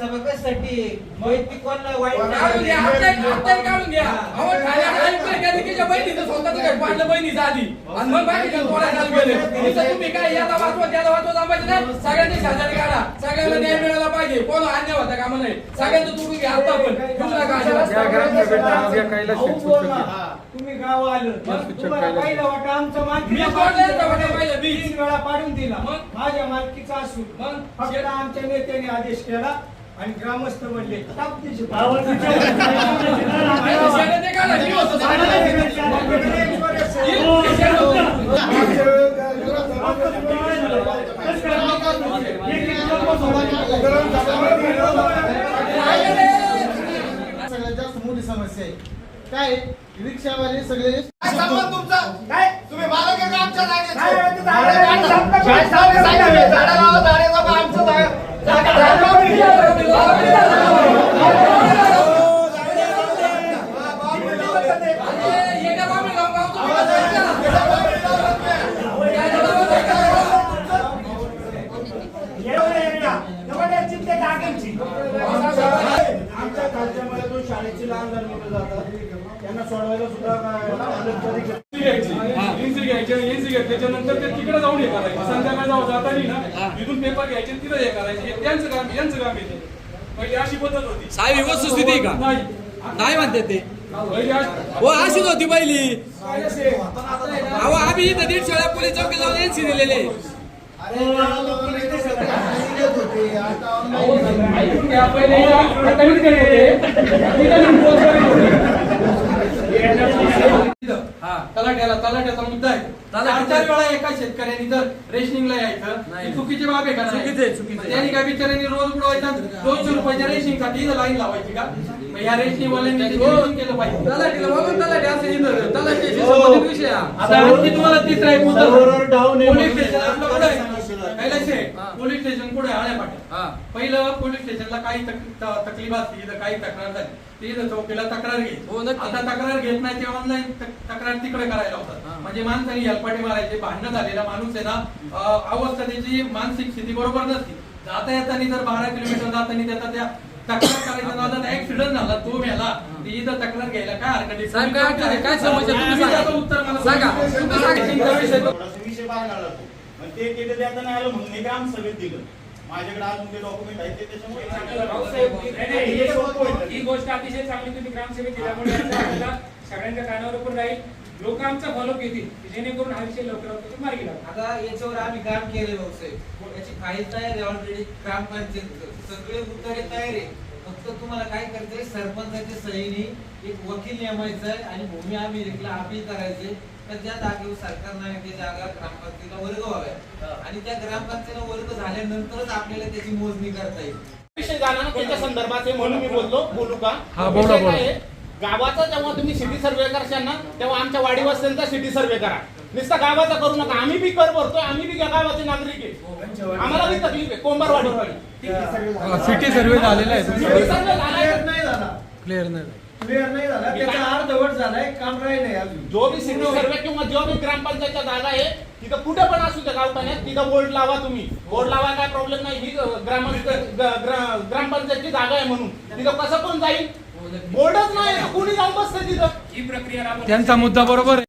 कशासाठी वैयक्तिक कोणाला वाईट काढून घ्या हप्ते हप्ते काढून घ्या. अहो ठाण्यात आयुक्त गणितीच्या बहिणीचं स्वतःचं घर पाडलं बहिणीचं आधी. आणि मग बाकीच्या थोड्या चालू केले इथं तुम्ही काय याला वाचवा त्याला वाचवा जमायचं नाही सगळ्यांनी शेजारी काढा सगळ्यांना न्याय मिळाला पाहिजे. कोण अन्याय होता कामा नाही सगळ्यांचं तुम्ही घ्या पण. नका गाव आलं. तुम्हाला कैलास पहिलं वाटा आमचं मालकी वेळा पाडून दिला. मग? माझ्या मालकीचा असून. मग? फक्त आमच्या नेत्याने आदेश केला. आणि ग्रामस्थ म्हणले सगळ्यात जास्त मोठी समस्या आहे काय रिक्षावाले सगळे तुमचा काय? तुम्ही मालक आहे का आमच्या जागेचे? काय आहे ते झाडं झाडं काढा. काढा. शाळेत जाऊन सांगितलं, झाडं लावा, झाडं जगवा, आमचं जागा- त्याच्यानंतर शाळेची लहान मुलं जातात त्यांना सुद्धा काय ते तिकडे जाऊन हे करायचे संध्याकाळी जाऊ जातानी ना इथून पेपर घ्यायचे तिथं हे करायचे हे त्यांचं काम यांचं काम येते साहेब ही वस्तुस्थिती का? नाही. नाही म्हणते ते. हो अशीच होती पहिली? अहो आम्ही इथं दीडशे वेळा पोलीस चौकी जाऊन एनसी दिलेले. तलाट्याला तलाट्याचा मुद्दा आहे. चार चार वेळा एका शेतकऱ्यांनी जर ही चुकीची बाब आहे का? चुकीचे चुकीचे त्यांनी काय बिचाऱ्यांनी रोज बुडवायचा दोनशे रुपयाच्या रेशनिंगसाठी लाईन लावायची का? मग या रेशनिंग ते रेशनिंग केलं पाहिजे. तलाटी असं इथं तलाट्याशी संबंधित विषय हा. आता आणखी तुम्हाला तिसरा एक मुद्दा पोलीस स्टेशन आपलं आहे. पोलीस स्टेशन कुठे आहे आळ्यापाट्या पहिलं पोलीस स्टेशनला काही तकलीफ असली इथं काही तक्रार झाली ते इथं चौकीला तक्रार घेत आता तक्रार घेत नाही ते ऑनलाईन तक्रार तिकडे करायला होतात म्हणजे माणसाने हेलपाटे मारायचे भांडणं झालेला माणूस आहे ना अवस्था त्याची मानसिक स्थिती बरोबर नसती जाता येताना जर बारा किलोमीटर जाताना त्याचा त्या तक्रार करायचा ऍक्सिडेंट झाला तो मेला ती इथं तक्रार घ्यायला काय हरकत? साहेब, काय? काय समस्या? तुम्ही तुम्ही सांगा. त्याचं उत्तर मला सांगा. विषय बाहेर तो मग ते तिथे देता नाही आलं म्हणून ग्रामसभेत दिलं. माझ्याकडे अजून ते डॉक्युमेंट आहे ते त्याच्यामुळे भाऊसाहेब, नाही, नाही, ही गोष्ट- ही गोष्ट अतिशय चांगली तुम्ही ग्रामसभेत दिल्यामुळे सगळ्यांच्या कानावर पण राहील. लोक आमचा फॉलो घेतील जेणेकरून हा विषय मार्गी लागेल. आता याच्यावर आम्ही काम केले भाऊसाहेब याची फाईल तयार आहे ऑलरेडी ग्रामपंचायत सगळे उत्तरे तयार आहे. फक्त तुम्हाला काय करायचंय सरपंचाच्या सहीने एक वकील नेमायचा आहे आणि भूमी अभिलेखला अपील करायचे. तर ज्या जागेवर सरकार नाही ते जागा ग्रामपंचायतीला आणि त्या ग्रामपंचायतीला वर्ग झाल्यानंतरच आपल्याला त्याची मोजणी करता येईल. विषय झाला ना त्याच्या संदर्भात म्हणून मी बोललो. बोलू का? हा, बोला, विषय बोला. काय आहे? गावाचा जेव्हा तुम्ही सिटी सर्वे करशाल ना तेव्हा आमच्या वाडी वस्त्यांचा सिटी सर्वे करा. नुसता गावाचा करू नका. आम्ही बी कर भरतोय. आम्ही बी गावाचे नागरिक आहे. आम्हाला बी तकलीफ आहे. कोंबारवाडी. सिटी सर्वे झालेला आहे. सिटी सर्वे झालाय क्लिअर नाही झाला. क्लिअर नाही क्लिअर नाही झाला. त्याचा झालाय काम राही नाही अजून. जो बी सिटी सर्वे किंवा जो बी ग्रामपंचायतच्या जागा आहे तिथं कुठे पण असू द्या गावठाण्यात तिथं बोर्ड लावा तुम्ही. बोर्ड लावा काय प्रॉब्लेम नाही. ही ग्राम ग्रामपंचायतची जागा आहे म्हणून. तिथं कसं पण जाईल. बोर्डच नाही कुणी जाऊन बसतं तिथं? ही प्रक्रिया राबवण्यासाठी त्यांचा मुद्दा बरोबर आहे.